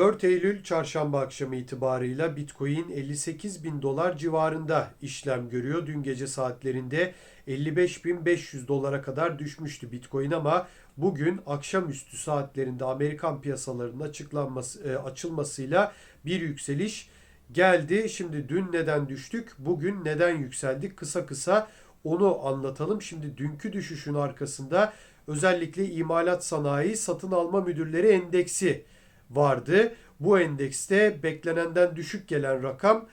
4 Eylül çarşamba akşamı itibarıyla Bitcoin 58 bin dolar civarında işlem görüyor. Dün gece saatlerinde 55.500 dolara kadar düşmüştü Bitcoin ama bugün akşamüstü saatlerinde Amerikan piyasalarının açıklanması e, açılmasıyla bir yükseliş geldi. Şimdi dün neden düştük? Bugün neden yükseldik? Kısa kısa onu anlatalım. Şimdi dünkü düşüşün arkasında özellikle imalat sanayi satın alma müdürleri endeksi vardı. Bu endekste beklenenden düşük gelen rakam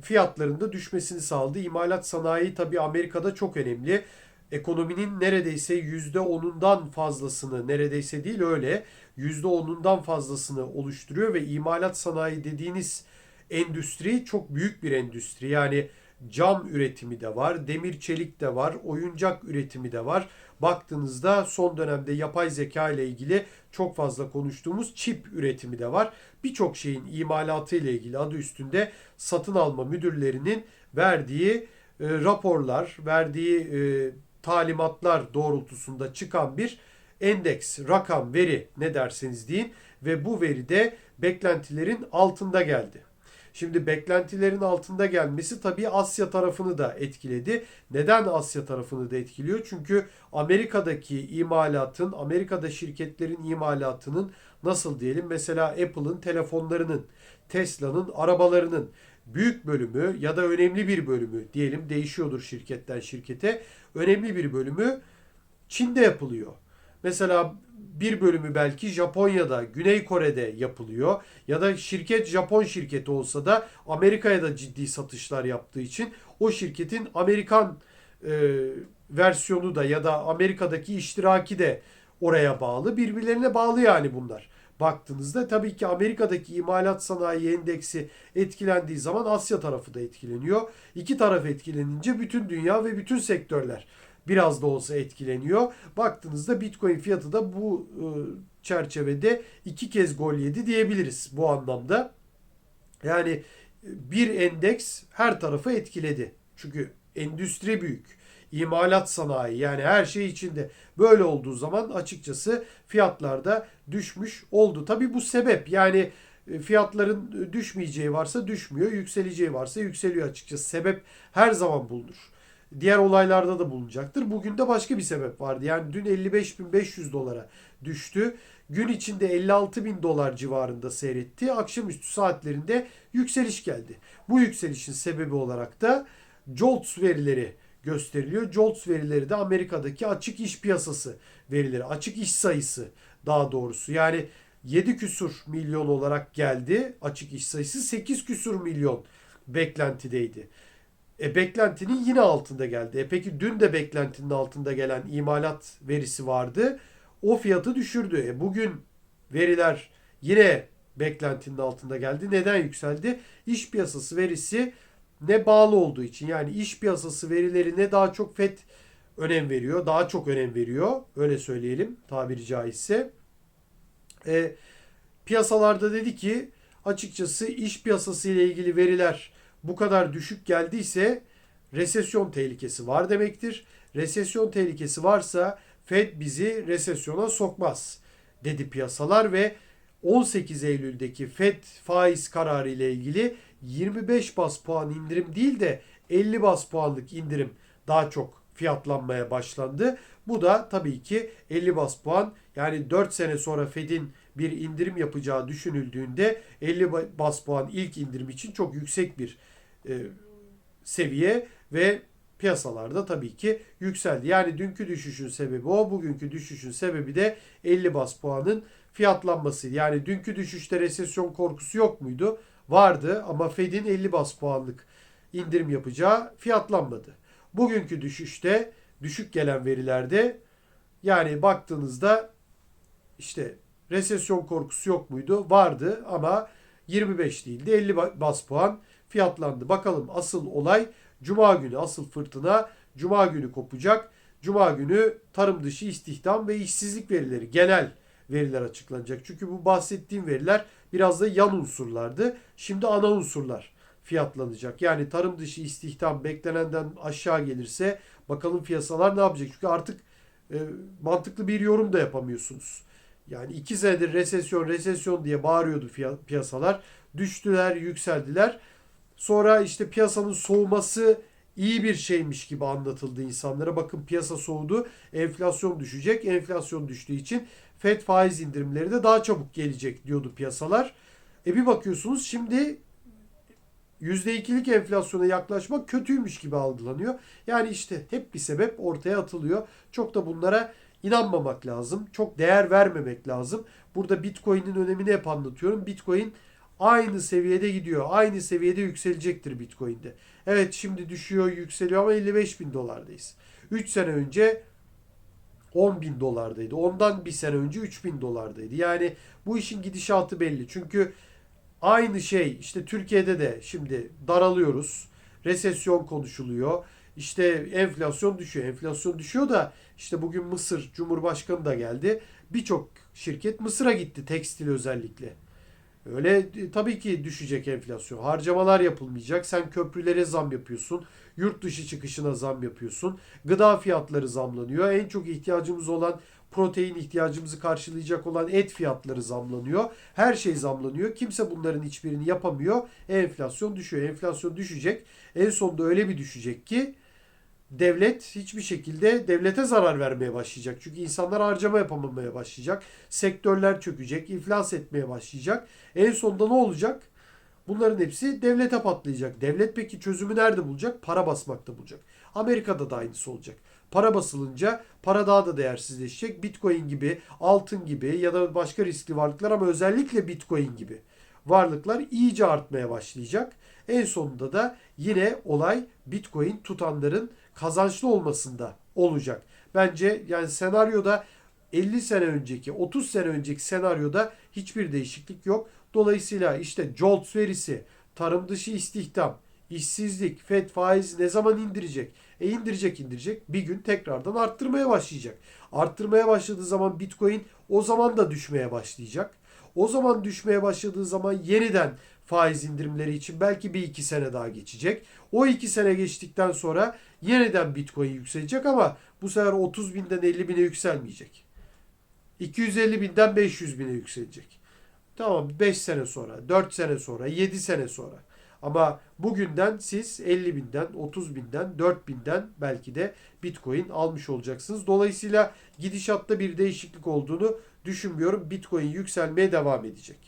fiyatlarında düşmesini sağladı. İmalat sanayi tabii Amerika'da çok önemli. Ekonominin neredeyse %10'undan fazlasını, neredeyse değil öyle, %10'undan fazlasını oluşturuyor ve imalat sanayi dediğiniz endüstri çok büyük bir endüstri. Yani cam üretimi de var, demir çelik de var, oyuncak üretimi de var. Baktığınızda son dönemde yapay zeka ile ilgili çok fazla konuştuğumuz çip üretimi de var. Birçok şeyin imalatı ile ilgili adı üstünde satın alma müdürlerinin verdiği e, raporlar, verdiği e, talimatlar doğrultusunda çıkan bir endeks, rakam, veri ne derseniz deyin ve bu veri de beklentilerin altında geldi. Şimdi beklentilerin altında gelmesi tabii Asya tarafını da etkiledi. Neden Asya tarafını da etkiliyor? Çünkü Amerika'daki imalatın, Amerika'da şirketlerin imalatının nasıl diyelim mesela Apple'ın telefonlarının, Tesla'nın arabalarının büyük bölümü ya da önemli bir bölümü diyelim değişiyordur şirketten şirkete. Önemli bir bölümü Çin'de yapılıyor. Mesela bir bölümü belki Japonya'da, Güney Kore'de yapılıyor. Ya da şirket Japon şirketi olsa da Amerika'ya da ciddi satışlar yaptığı için o şirketin Amerikan e, versiyonu da ya da Amerika'daki iştiraki de oraya bağlı. Birbirlerine bağlı yani bunlar. Baktığınızda tabii ki Amerika'daki imalat sanayi endeksi etkilendiği zaman Asya tarafı da etkileniyor. İki taraf etkilenince bütün dünya ve bütün sektörler biraz da olsa etkileniyor. Baktığınızda Bitcoin fiyatı da bu e, çerçevede iki kez gol yedi diyebiliriz bu anlamda. Yani e, bir endeks her tarafı etkiledi. Çünkü endüstri büyük. İmalat sanayi yani her şey içinde böyle olduğu zaman açıkçası fiyatlarda düşmüş oldu. Tabi bu sebep yani e, fiyatların düşmeyeceği varsa düşmüyor, yükseleceği varsa yükseliyor açıkçası. Sebep her zaman bulunur diğer olaylarda da bulunacaktır. Bugün de başka bir sebep vardı. Yani dün 55.500 dolara düştü. Gün içinde 56 bin dolar civarında seyretti. Akşamüstü saatlerinde yükseliş geldi. Bu yükselişin sebebi olarak da JOLTS verileri gösteriliyor. JOLTS verileri de Amerika'daki açık iş piyasası verileri. Açık iş sayısı daha doğrusu. Yani 7 küsur milyon olarak geldi açık iş sayısı. 8 küsur milyon beklentideydi. E, beklentinin yine altında geldi. E, peki dün de beklentinin altında gelen imalat verisi vardı. O fiyatı düşürdü. E, bugün veriler yine beklentinin altında geldi. Neden yükseldi? İş piyasası verisi ne bağlı olduğu için. Yani iş piyasası verilerine daha çok FED önem veriyor. Daha çok önem veriyor. Öyle söyleyelim tabiri caizse. E, piyasalarda dedi ki açıkçası iş piyasası ile ilgili veriler bu kadar düşük geldiyse resesyon tehlikesi var demektir. Resesyon tehlikesi varsa Fed bizi resesyona sokmaz dedi piyasalar ve 18 Eylül'deki Fed faiz kararı ile ilgili 25 bas puan indirim değil de 50 bas puanlık indirim daha çok fiyatlanmaya başlandı. Bu da tabii ki 50 bas puan yani 4 sene sonra Fed'in bir indirim yapacağı düşünüldüğünde 50 bas puan ilk indirim için çok yüksek bir e, seviye ve piyasalarda tabii ki yükseldi. Yani dünkü düşüşün sebebi o, bugünkü düşüşün sebebi de 50 bas puanın fiyatlanması. Yani dünkü düşüşte resesyon korkusu yok muydu? Vardı ama Fed'in 50 bas puanlık indirim yapacağı fiyatlanmadı. Bugünkü düşüşte düşük gelen verilerde yani baktığınızda işte resesyon korkusu yok muydu? Vardı ama 25 değildi 50 bas puan fiyatlandı. Bakalım asıl olay Cuma günü asıl fırtına Cuma günü kopacak. Cuma günü tarım dışı istihdam ve işsizlik verileri genel veriler açıklanacak. Çünkü bu bahsettiğim veriler biraz da yan unsurlardı. Şimdi ana unsurlar fiyatlanacak. Yani tarım dışı istihdam beklenenden aşağı gelirse bakalım piyasalar ne yapacak? Çünkü artık e, mantıklı bir yorum da yapamıyorsunuz. Yani iki senedir resesyon resesyon diye bağırıyordu piyasalar. Düştüler, yükseldiler. Sonra işte piyasanın soğuması iyi bir şeymiş gibi anlatıldı insanlara. Bakın piyasa soğudu, enflasyon düşecek. Enflasyon düştüğü için FED faiz indirimleri de daha çabuk gelecek diyordu piyasalar. E bir bakıyorsunuz şimdi %2'lik enflasyona yaklaşmak kötüymüş gibi algılanıyor. Yani işte hep bir sebep ortaya atılıyor. Çok da bunlara inanmamak lazım. Çok değer vermemek lazım. Burada Bitcoin'in önemini hep anlatıyorum. Bitcoin aynı seviyede gidiyor. Aynı seviyede yükselecektir Bitcoin'de. Evet şimdi düşüyor, yükseliyor ama 55 bin dolardayız. 3 sene önce 10 bin dolardaydı. Ondan bir sene önce 3 bin dolardaydı. Yani bu işin gidişatı belli. Çünkü aynı şey işte Türkiye'de de şimdi daralıyoruz. Resesyon konuşuluyor. İşte enflasyon düşüyor. Enflasyon düşüyor da işte bugün Mısır Cumhurbaşkanı da geldi. Birçok şirket Mısır'a gitti tekstil özellikle. Öyle e, tabii ki düşecek enflasyon. Harcamalar yapılmayacak. Sen köprülere zam yapıyorsun. Yurt dışı çıkışına zam yapıyorsun. Gıda fiyatları zamlanıyor. En çok ihtiyacımız olan protein ihtiyacımızı karşılayacak olan et fiyatları zamlanıyor. Her şey zamlanıyor. Kimse bunların hiçbirini yapamıyor. Enflasyon düşüyor. Enflasyon düşecek. En sonunda öyle bir düşecek ki devlet hiçbir şekilde devlete zarar vermeye başlayacak. Çünkü insanlar harcama yapamamaya başlayacak. Sektörler çökecek, iflas etmeye başlayacak. En sonunda ne olacak? Bunların hepsi devlete patlayacak. Devlet peki çözümü nerede bulacak? Para basmakta bulacak. Amerika'da da aynısı olacak. Para basılınca para daha da değersizleşecek. Bitcoin gibi, altın gibi ya da başka riskli varlıklar ama özellikle Bitcoin gibi varlıklar iyice artmaya başlayacak. En sonunda da yine olay Bitcoin tutanların kazançlı olmasında olacak. Bence yani senaryoda 50 sene önceki, 30 sene önceki senaryoda hiçbir değişiklik yok. Dolayısıyla işte JOLTS verisi, tarım dışı istihdam, işsizlik, FED faiz ne zaman indirecek? E indirecek indirecek bir gün tekrardan arttırmaya başlayacak. Arttırmaya başladığı zaman Bitcoin o zaman da düşmeye başlayacak. O zaman düşmeye başladığı zaman yeniden faiz indirimleri için belki bir iki sene daha geçecek. O iki sene geçtikten sonra yeniden Bitcoin yükselecek ama bu sefer 30 binden 50 bine yükselmeyecek. 250 binden 500 bine yükselecek. Tamam 5 sene sonra, 4 sene sonra, 7 sene sonra. Ama bugünden siz 50 binden, 30 binden, 4 binden belki de Bitcoin almış olacaksınız. Dolayısıyla gidişatta bir değişiklik olduğunu düşünmüyorum. Bitcoin yükselmeye devam edecek.